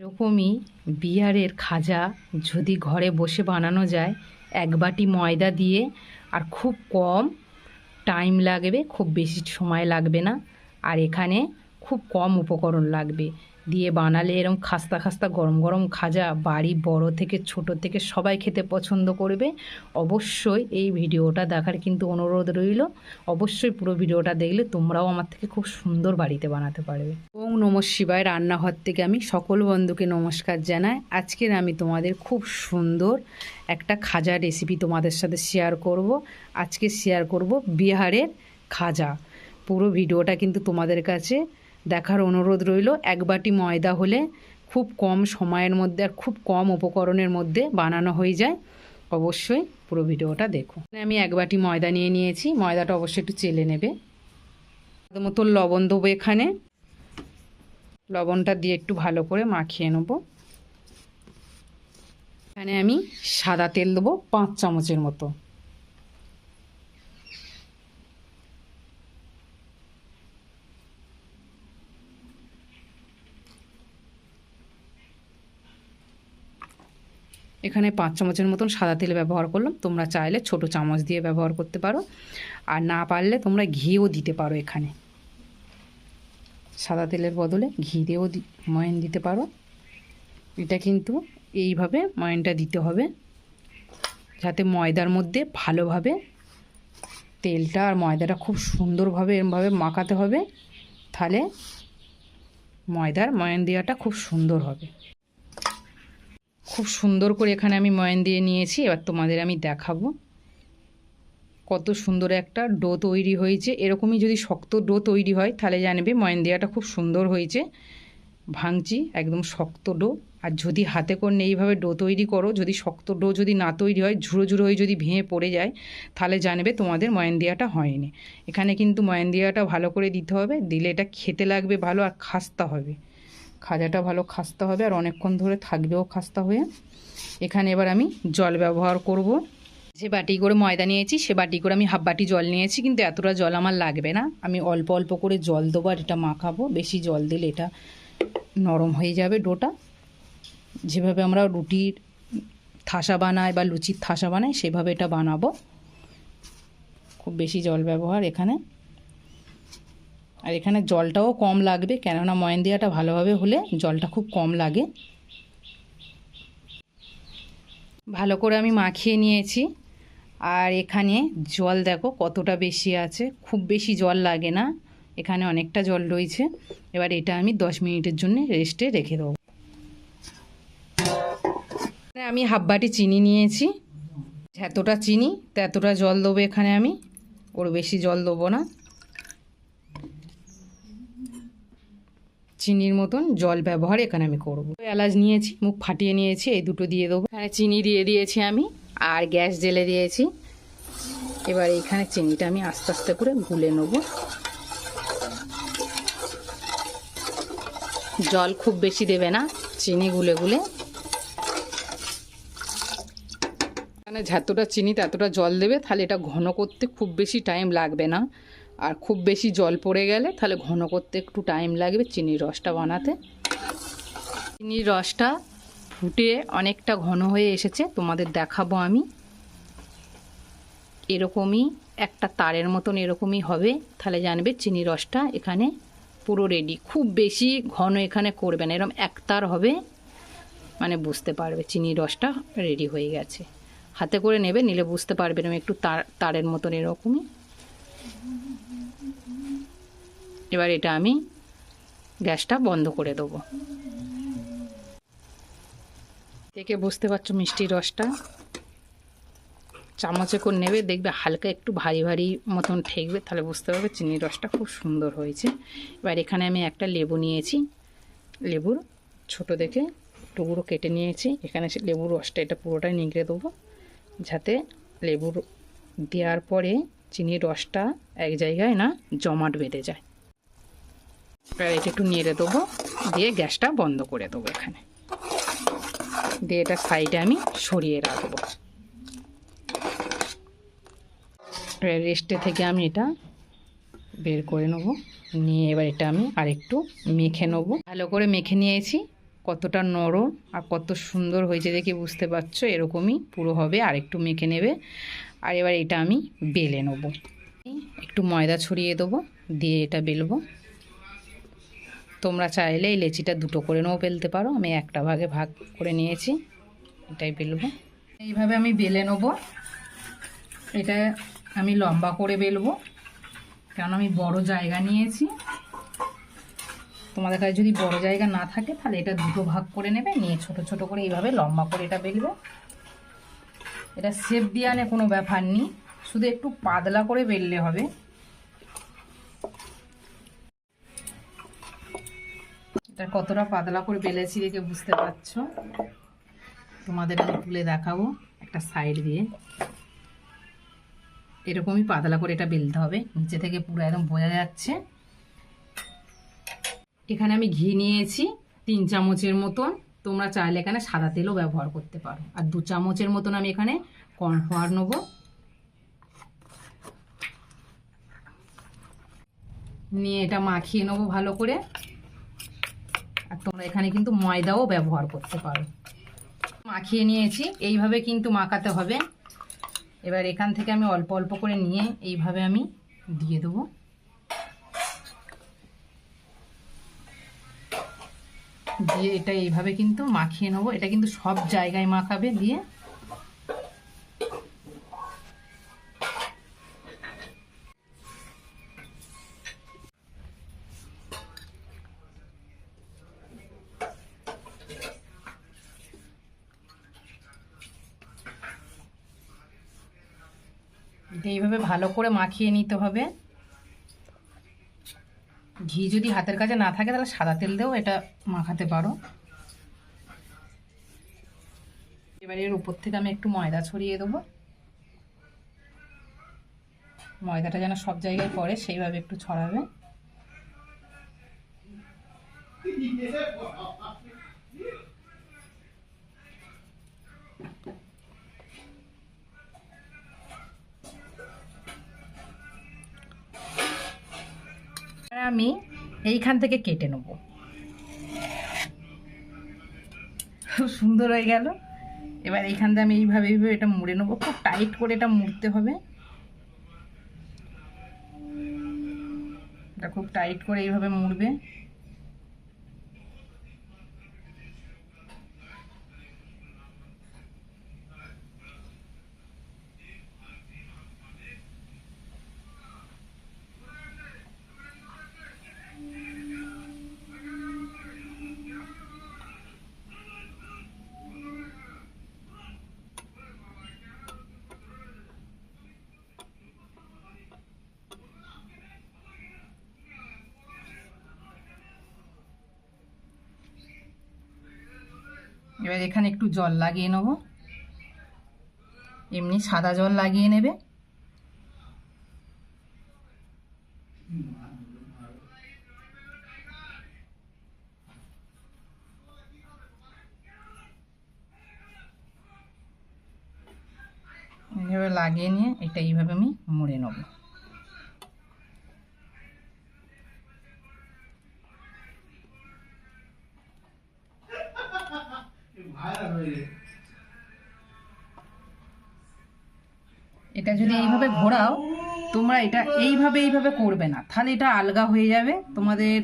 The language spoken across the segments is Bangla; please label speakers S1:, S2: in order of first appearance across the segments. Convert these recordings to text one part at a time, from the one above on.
S1: এরকমই বিহারের খাজা যদি ঘরে বসে বানানো যায়, এক বাটি ময়দা দিয়ে, আর খুব কম টাইম লাগবে, খুব বেশি সময় লাগবে না। আর এখানে খুব কম উপকরণ লাগবে। দিয়ে বানালে এরকম খাস্তা খাস্তা গরম গরম খাজা বাড়ি বড় থেকে ছোট থেকে সবাই খেতে পছন্দ করবে। অবশ্যই এই ভিডিওটা দেখার কিন্তু অনুরোধ রইল। অবশ্যই পুরো ভিডিওটা দেখলে তোমরাও আমার থেকে খুব সুন্দর বাড়িতে বানাতে পারবে। ওং নম শিবায় রান্নাঘর থেকে আমি সকল বন্ধুকে নমস্কার জানাই। আজকের আমি তোমাদের খুব সুন্দর একটা খাজা রেসিপি তোমাদের সাথে শেয়ার করব। আজকে শেয়ার করব বিহারের খাজা। পুরো ভিডিওটা কিন্তু তোমাদের কাছে দেখার অনুরোধ রইল, এক বাটি ময়দা হলে খুব কম সময়ের মধ্যে আর খুব কম উপকরণের মধ্যে বানানো হয়ে যায়। অবশ্যই পুরো ভিডিওটা দেখো আমি এক বাটি ময়দা নিয়ে নিয়েছি, ময়দাটা অবশ্যই একটু চেলে নেবে। মতো লবণ দেবো এখানে। লবণটা দিয়ে একটু ভালো করে মাখিয়ে নেব। এখানে আমি সাদা তেল দেবো, পাঁচ চামচের মতো। এখানে পাঁচ চামচের মতন সাদা তেল ব্যবহার করলাম। তোমরা চাইলে ছোট চামচ দিয়ে ব্যবহার করতে পারো। আর না পারলে তোমরা ঘিও দিতে পারো এখানে। সাদা তেলের বদলে ঘি দিয়েও ময়ান দিতে পারো। এটা কিন্তু এইভাবে ময়ানটা দিতে হবে, যাতে ময়দার মধ্যে ভালোভাবে তেলটা আর ময়দাটা খুব সুন্দরভাবে এরমভাবে মাখাতে হবে, তাহলে ময়দার ময়ান দেওয়াটা খুব সুন্দর হবে। খুব সুন্দর করে এখানে আমি ময়ান দিয়ে নিয়েছি, এবার তোমাদের আমি দেখাবো। কত সুন্দর একটা ডো তৈরি হয়েছে। এরকমই যদি শক্ত ডো তৈরি হয়, তাহলে জানবে ময়ান দেওয়াটা খুব সুন্দর হয়েছে। ভাঙছি একদম শক্ত ডো। আর যদি হাতে করে এইভাবে ডো তৈরি করো, যদি শক্ত ডো যদি না তৈরি হয় ঝুড়ো ঝুড়ো হয়ে যদি ভেঙে পড়ে যায়, তাহলে জানবে তোমাদের ময়ান দেওয়াটা হয়নি। এখানে কিন্তু ময়ান দেওয়াটা ভালো করে দিতে হবে, দিলে এটা খেতে লাগবে ভালো আর খাস্তা হবে। খাজাটা ভালো খাস্তা হবে আর অনেকক্ষণ ধরে থাকবেও খাস্তা হয়ে। এখানে এবার আমি জল ব্যবহার করব। যে বাটি করে ময়দা নিয়েছি, সে বাটি করে আমি হাফ বাটি জল নিয়েছি, কিন্তু এতটা জল আমার লাগবে না। আমি অল্প অল্প করে জল দেবো আর এটা মাখাবো। বেশি জল দিলে এটা নরম হয়ে যাবে ডোটা। যেভাবে আমরা রুটির থাসা বানাই বা লুচির থাসা বানাই, সেভাবে এটা বানাবো। খুব বেশি জল ব্যবহার এখানে আর এখানে জলটাও কম লাগবে, কেননা ময়ন দেওয়াটা ভালোভাবে হলে জলটা খুব কম লাগে। ভালো করে আমি মাখিয়ে নিয়েছি। আর এখানে জল দেখো কতটা বেশি আছে, খুব বেশি জল লাগে না। এখানে অনেকটা জল রয়েছে। এবার এটা আমি দশ মিনিটের জন্য রেস্টে রেখে দেবো। আমি হাফ বাটি চিনি নিয়েছি। এতটা চিনি তো এতটা জল দেবো এখানে আমি। ওর বেশি জল দেবো না। চিনির মতন জল ব্যবহার এখানে আমি করব। এলাচ নিয়েছি, মুখ ফাটিয়ে নিয়েছি, এই দুটো দিয়ে দেবো। এখানে চিনি দিয়ে দিয়েছি আমি, আর গ্যাস জেলে দিয়েছি। এবার এইখানে চিনিটা আমি আস্তে আস্তে করে গুলে নেব। জল খুব বেশি দেবে না, চিনি গুলে গুলে। এখানে যতটা চিনি ততটা জল দেবে, তাহলে এটা ঘন করতে খুব বেশি টাইম লাগবে না। আর খুব বেশি জল পড়ে গেলে তাহলে ঘন করতে একটু টাইম লাগবে চিনির রসটা বানাতে। চিনির রসটা ফুটে অনেকটা ঘন হয়ে এসেছে, তোমাদের দেখাবো আমি। এরকমই একটা তারের মতন এরকমই হবে, তাহলে জানবে চিনি রসটা এখানে পুরো রেডি খুব বেশি ঘন এখানে করবে না এরকম এক তার হবে মানে বুঝতে পারবে চিনির রসটা রেডি হয়ে গেছে। হাতে করে নেবে, নিলে বুঝতে পারবে এরকম একটু তার, তারের মতন এরকমই। এবার এটা আমি গ্যাসটা বন্ধ করে দেবো। দেখে বুঝতে পারছ মিষ্টির রসটা? চামচে করে নেবে, দেখবে হালকা একটু ভারী ভারী মতন ঠেকবে, তাহলে বুঝতে পারবে চিনির রসটা খুব সুন্দর হয়েছে। এবার এখানে আমি একটা লেবু নিয়েছি। লেবুর ছোট দেখে টুকরো কেটে নিয়েছি। এখানে লেবুর রসটা এটা পুরোটাই নিগড়ে দেবো। যাতে লেবুর দেওয়ার পরে চিনির রসটা এক জায়গায় না জমাট বেঁধে যায়। এবার একটু নেড়ে দেবো, দিয়ে গ্যাসটা বন্ধ করে দেবো এখানে। দিয়ে এটা সাইডে আমি সরিয়ে রাখব। রেস্টে থেকে আমি এটা বের করে নেব, নিয়ে এবার এটা আমি আরেকটু মেখে নেব। ভালো করে মেখে নিয়েছি, কতটা নরম আর কত সুন্দর হয়েছে দেখে বুঝতে পারছ? এরকমই পুরো হবে আর একটু মেখে নেবে। আর এবার এটা আমি বেলে নেব। একটু ময়দা ছড়িয়ে দেবো, দিয়ে এটা বেলবো। তোমরা চাইলে এই লেচিটা দুটো করে নেও বেলতে পারো। আমি একটা ভাগে ভাগ করে নিয়েছি, এটাই বেলবো। এইভাবে আমি বেলে নেব। এটা আমি লম্বা করে বেলবো, কারণ আমি বড় জায়গা নিয়েছি। তোমাদের কাছে যদি বড় জায়গা না থাকে, তাহলে এটা দুটো ভাগ করে নেবে, নিয়ে ছোট ছোট করে এইভাবে লম্বা করে এটা বেলবে। এটা সেপ দিয়ে আনে, কোনো ব্যাপার নেই। শুধু একটু পাতলা করে বেললে হবে। এটা কতটা পাতলা করে বেলেছি দেখে বুঝতে পারছ? তোমাদের আমি তুলে দেখাবো একটা সাইড দিয়ে। এরকমই পাতলা করে এটা বেলতে হবে। নিচে থেকে পুরো একদম বোঝা যাচ্ছে। এখানে আমি ঘি নিয়েছি, তিন চামচের মতন। তোমরা চাইলে এখানে সাদা তেলও ব্যবহার করতে পারো। আর দু চামচের মতন আমি এখানে কর্নফ্লাওয়ার নেব। নিয়ে এটা মাখিয়ে নেব ভালো করে। আর তোমরা এখানে কিন্তু ময়দাও ব্যবহার করতে পারো। মাখিয়ে নিয়েছি, এইভাবে কিন্তু মাখাতে হবে। এবার এখান থেকে আমি অল্প অল্প করে নিয়ে এইভাবে আমি দিয়ে দেবো। দিয়ে এটা এইভাবে কিন্তু মাখিয়ে নেব। এটা কিন্তু সব জায়গায় মাখাবে দিয়ে। এইভাবে ভালো করে মাখিয়ে নিতে হবে। ঘি যদি হাতের কাছে না থাকে, তাহলে সাদা তেল দিয়েও এটা মাখাতে পারো। এবার এর উপর থেকে আমি একটু ময়দা ছড়িয়ে দেবো। ময়দাটা যেন সব জায়গায় পড়ে, সেইভাবে একটু ছড়াবে। আমি এইখান থেকে কেটে নেব। খুব সুন্দর হয়ে গেল। এবার এইখান থেকে আমি এইভাবে এইভাবে এটা মুড়ে নেব। খুব টাইট করে এটা মুড়তে হবে। এটা খুব টাইট করে এইভাবে মুড়বে। এবার এখানে একটু জল লাগিয়ে নেব। এমনি সাদা জল লাগিয়ে নেবে। এইভাবে লাগিয়ে নিয়ে এটা এইভাবে আমি মুড়ে নেব। এটা যদি এইভাবে ঘোরাও, তোমরা এটা এইভাবে এইভাবে করবে না। তাহলে এটা আলগা হয়ে যাবে, তোমাদের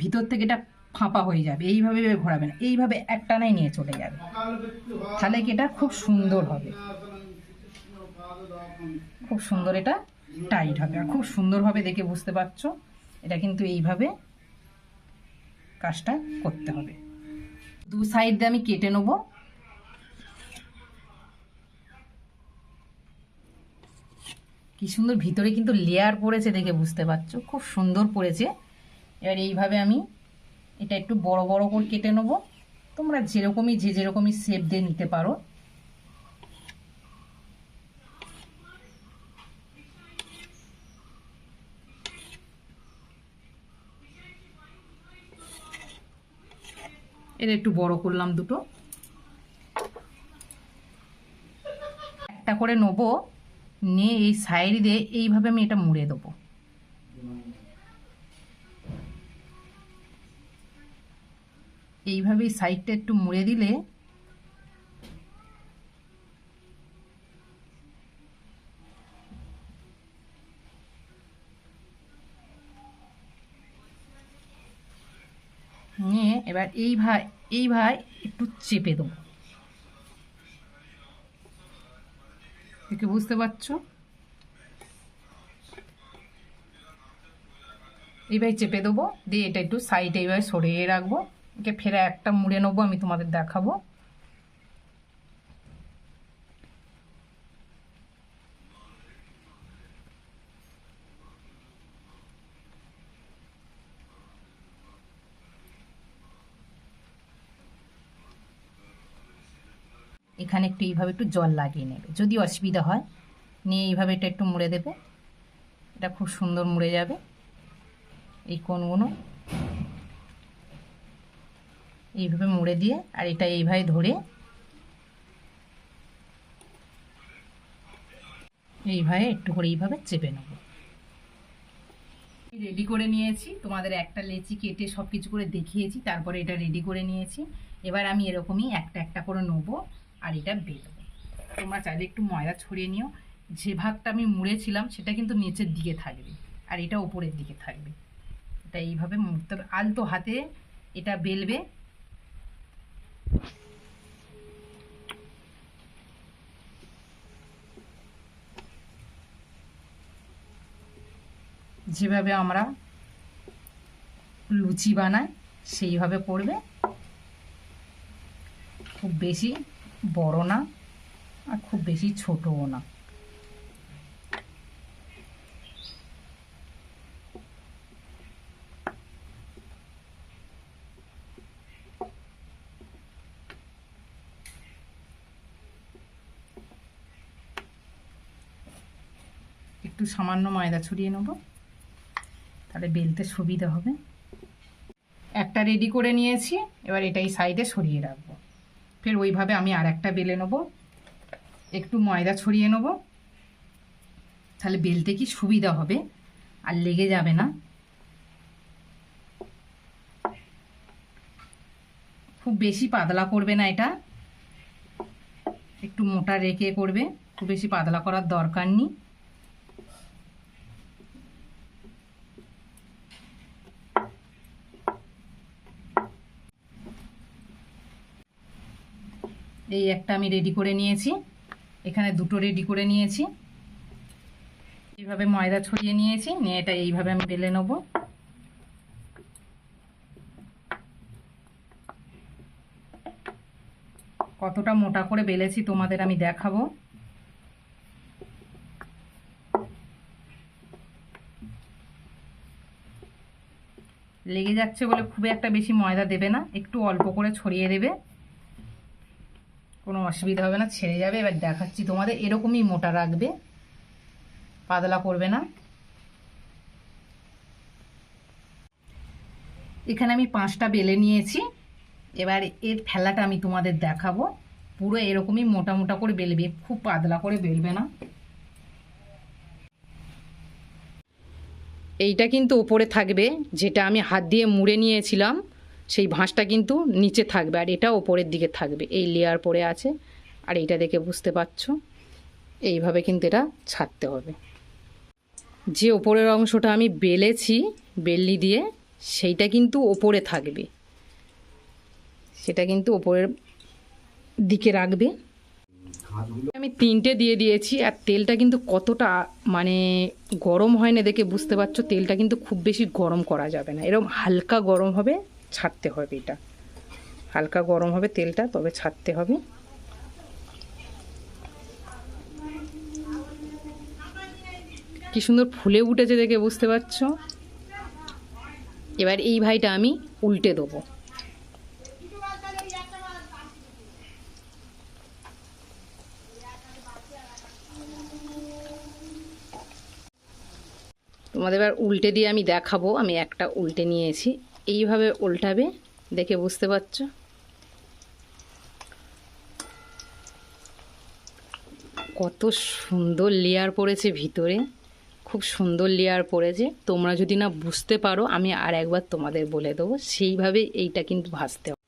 S1: ভিতর থেকে এটা ফাঁপা হয়ে যাবে, এইভাবে ঘোরাবে না। এইভাবে একটানাই নিয়ে চলে যাবে। তাহলে কি এটা খুব সুন্দর হবে। খুব সুন্দর এটা টাইট হবে। আর খুব সুন্দরভাবে দেখে বুঝতে পারছ, এটা কিন্তু এইভাবে কাজটা করতে হবে। দু সাইড দিয়ে আমি কেটে নেব। কি সুন্দর ভিতরে কিন্তু লেয়ার পড়েছে দেখে বুঝতে পারছ, খুব সুন্দর পড়েছে। এবার এইভাবে আমি এটা একটু বড় বড় করে কেটে নেব। তোমরা যেরকমই, যে যেরকমই শেপ দিয়ে নিতে পারো। এটা একটু বড় করলাম দুটো। একটা করে নেব, নিয়ে এই সাইড দিয়ে এইভাবে আমি এটা মুড়ে দেবো। এইভাবেই সাইডটা একটু মুড়ে দিলে নিয়ে এবার এই ভাই এই ভাই একটু চেপে দেবো একে বুঝতে পারছ? এইভাবে চেপে দেবো, দিয়ে এটা একটু সাইডে এইভাবে সরিয়ে রাখব। একে ফেরা একটা মুড়ে নেব, আমি তোমাদের দেখাবো। এখানে একটু এইভাবে একটু জল লাগিয়ে নেবে। যদি অসুবিধা হয়, নিয়ে এইভাবে এটা একটু মুড়ে দেবে। এটা খুব সুন্দর মুড়ে যাবে। এই কোনগুলো এইভাবে মুড়ে দিয়ে, আর এটা এইভাবে ধরে এইভাবে একটু করে এইভাবে চেপে নেব। রেডি করে নিয়েছি। তোমাদের একটা লেচি কেটে সব কিছু করে দেখিয়েছি, তারপরে এটা রেডি করে নিয়েছি। এবার আমি এরকমই একটা একটা করে নেব। আর এটা বেলবো তোমরা চাইলে একটু ময়দা ছড়িয়ে নিও। যে ভাগটা আমি মুড়েছিলাম, সেটা কিন্তু নিচের দিকে থাকবে আর এটা ওপরের দিকে থাকবে। এটা এইভাবে মুড়তে হবে। আলতো হাতে এটা বেলবে। যেভাবে আমরা লুচি বানাই, সেইভাবে করবে। খুব বেশি বড় না আর খুব বেশি ছোটও না। একটু সামান্য ময়দা ছড়িয়ে নেব, তাহলে বেলতে সুবিধা হবে। একটা রেডি করে নিয়েছি, এবার এটাই সাইডে সরিয়ে রাখব। ফের ওইভাবে আমি আর একটা বেলে নেব। একটু ময়দা ছড়িয়ে নেব। তাহলে বেলতে কি সুবিধা হবে? আর লেগে যাবে না। খুব বেশি পাতলা করবে না এটা। একটু মোটা রেখে করবে। খুব বেশি পাতলা করার দরকার নেই। এই একটা আমি রেডি করে নিয়েছি। এখানে দুটো রেডি করে নিয়েছি। এইভাবে ময়দা ছড়িয়ে নিয়েছি, নিয়ে এটা এইভাবে আমি বেলে নেব। কতটা মোটা করে বেলেছি তোমাদের আমি দেখাবো। লেগে যাচ্ছে বলে খুব একটা বেশি ময়দা দেবে না, একটু অল্প করে ছড়িয়ে দেবে। কোনো অসুবিধা হবে না, ছেড়ে যাবে। এবার দেখাচ্ছি তোমাদের, এরকমই মোটা রাখবে। পাতলা করবে না। এখানে আমি পাঁচটা বেলে নিয়েছি। এবার এর ফেলাটা আমি তোমাদের দেখাবো। পুরো এরকমই মোটা মোটা করে বেলবে, খুব পাতলা করে বেলবে না। এইটা কিন্তু ওপরে থাকবে, যেটা আমি হাত দিয়ে মুড়ে নিয়েছিলাম। সেই ভাঁজটা কিন্তু নিচে থাকবে আর এটা ওপরের দিকে থাকবে। এই লেয়ার পরে আছে। আর এইটা দেখে বুঝতে পারছ? এইভাবে কিন্তু এটা ছাড়তে হবে। যে ওপরের অংশটা আমি বেলেছি বেলনি দিয়ে, সেইটা কিন্তু ওপরে থাকবে। সেটা কিন্তু ওপরের দিকে রাখবে। আমি তিনটে দিয়ে দিয়েছি আর তেলটা কিন্তু কতটা মানে গরম হয় না দেখে বুঝতে পারছ? তেলটা কিন্তু খুব বেশি গরম করা যাবে না। এরকম হালকা গরম হবে। ছাড়তে হবে এটা। হালকা গরম হবে তেলটা, তবে ছাড়তে হবে। কি সুন্দর ফুলে উঠেছে দেখে বুঝতে পারছ? এবার এই ভাইটা আমি উল্টে দেবো। তোমাদের এবার উল্টে দিয়ে আমি দেখাবো। আমি একটা উল্টে নিয়েছি। এইভাবে উল্টাবে, দেখে বুঝতে পারছ? কত সুন্দর লেয়ার পড়েছে ভিতরে। খুব সুন্দর লেয়ার পড়েছে। তোমরা যদি না বুঝতে পারো, আমি আর একবার তোমাদের বলে দেবো, সেইভাবে এইটা কিন্তু ভাজতে হবে।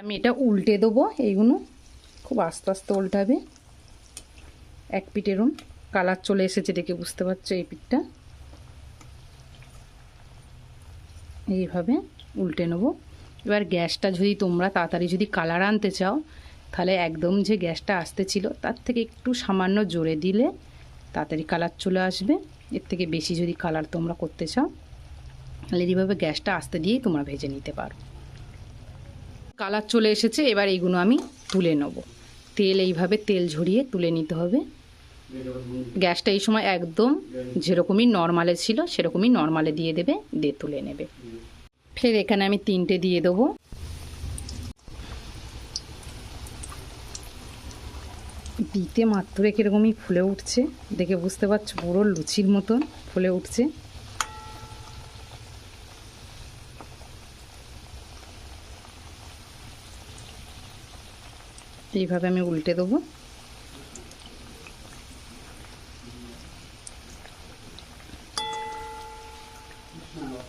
S1: আমি এটা উল্টে দেবো এইগুলো। খুব আস্তে আস্তে উল্টাবে। এক পিঠ কালার চলে এসেছে দেখে বুঝতে পারছ এই পিঠটা। এইভাবে উল্টে নেব। এবার গ্যাসটা যদি তোমরা তাড়াতাড়ি যদি কালার আনতে চাও, তাহলে একদম যে গ্যাসটা আসতে ছিল, তার থেকে একটু সামান্য জোরে দিলে তাড়াতাড়ি কালার চলে আসবে। এর থেকে বেশি যদি কালার তোমরা করতে চাও, তাহলে এইভাবে গ্যাসটা আসতে দিয়েই তোমরা ভেজে নিতে পারো। কালার চলে এসেছে, এবার এইগুলো আমি তুলে নেব। তেল এইভাবে তেল ঝরিয়ে তুলে নিতে হবে। গ্যাসটা এই সময় একদম যেরকমই নর্মালে ছিল, সেরকমই নর্মালে দিয়ে দেবে, দিয়ে তুলে নেবে। ফের এখানে আমি তিনটে দিয়ে দেবো। দিতে মাত্র কীরকমই ফুলে উঠছে, দেখে বুঝতে পারছ, পুরো লুচির মতন ফুলে উঠছে। এইভাবে আমি উল্টে দেবো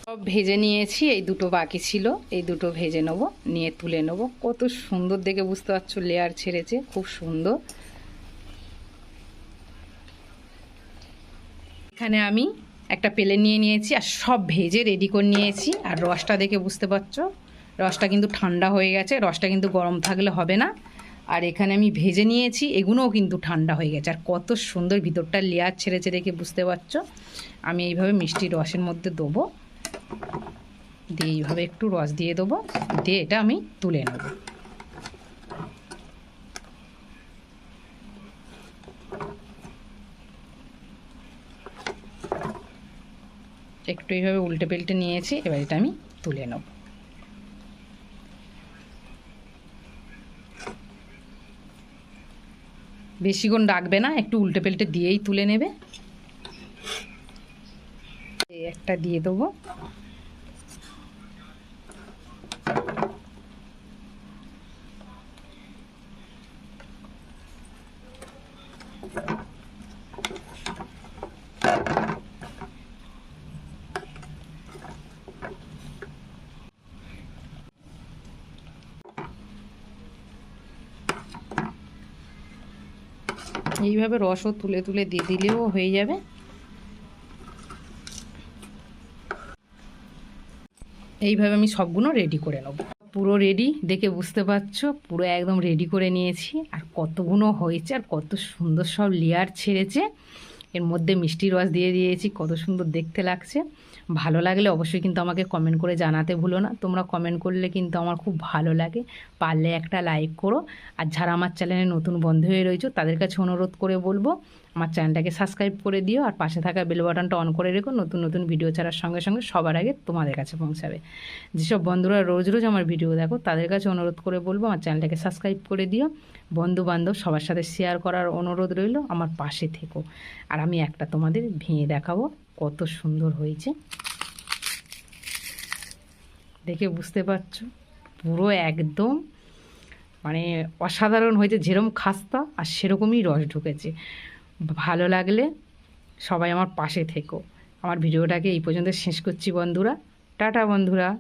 S1: সব ভেজে নিয়েছি, এই দুটো বাকি ছিল, এই দুটো ভেজে নেব, নিয়ে তুলে নেব। কত সুন্দর দেখে বুঝতে পারছ লেয়ার ছেড়েছে, খুব সুন্দর। এখানে আমি একটা পেলে নিয়ে নিয়েছি, আর সব ভেজে রেডি করে নিয়েছি, আর রসটা দেখে বুঝতে পারছ? রসটা কিন্তু ঠান্ডা হয়ে গেছে, রসটা কিন্তু গরম থাকলে হবে না। আর এখানে আমি ভেজে নিয়েছি এগুলোও কিন্তু ঠান্ডা হয়ে গেছে, আর কত সুন্দর ভিতরটা লেয়ার ছেড়েছে দেখে বুঝতে পারছ? আমি এইভাবে মিষ্টি রসের মধ্যে দেবো। দিয়ে এইভাবে একটু রস দিয়ে দেবো। দিয়ে এটা আমি তুলে নেব। একটু এইভাবে উল্টে পেল্টে নিয়েছি, এবার এটা আমি তুলে নেব। বেশিক্ষণ ডাকবে না, একটু উল্টে পেল্টে দিয়েই তুলে নেবে। একটা দিয়ে দেবো। এইভাবে রসও তুলে তুলে দিয়ে দিলেও হয়ে যাবে। এইভাবে আমি সবগুলো রেডি করে নেব। পুরো রেডি দেখে বুঝতে পারছ? পুরো একদম রেডি করে নিয়েছি। আর কতগুলো হয়েছে আর কত সুন্দর সব লেয়ার ছেড়েছে। এর মধ্যে মিষ্টি রস দিয়ে দিয়েছি, কত সুন্দর দেখতে লাগছে। ভালো লাগলে অবশ্যই কিন্তু আমাকে কমেন্ট করে জানাতে ভুলো না। তোমরা কমেন্ট করলে কিন্তু আমার খুব ভালো লাগে। পারলে একটা লাইক করো। আর যারা আমার চ্যানেলে নতুন বন্ধু হয়ে রয়েছে, তাদের কাছে অনুরোধ করে বলব আমার চ্যানেলটাকে সাবস্ক্রাইব করে দিও আর পাশে থাকা বেল বাটনটা অন করে রেখো। নতুন নতুন ভিডিও ছাড়ার সঙ্গে সঙ্গে সবার আগে তোমাদের কাছে পৌঁছাবে। যেসব বন্ধুরা রোজ রোজ আমার ভিডিও দেখো, তাদের কাছে অনুরোধ করে বলব আমার চ্যানেলটাকে সাবস্ক্রাইব করে দিও। বন্ধু বান্ধব সবার সাথে শেয়ার করার অনুরোধ রইল, আমার পাশে থেকো। আর আমি একটা তোমাদের ভেঙে দেখাবো, কত সুন্দর হয়েছে। দেখে বুঝতে পারছ? পুরো একদম মানে অসাধারণ হয়েছে যেরকম খাস্তা আর সেরকমই রস ঢুকেছে। ভালো লাগলে সবাই আমার পাশে থেকো। আমার ভিডিওটাকে এই পর্যন্ত শেষ করছি বন্ধুরা। টাটা বন্ধুরা।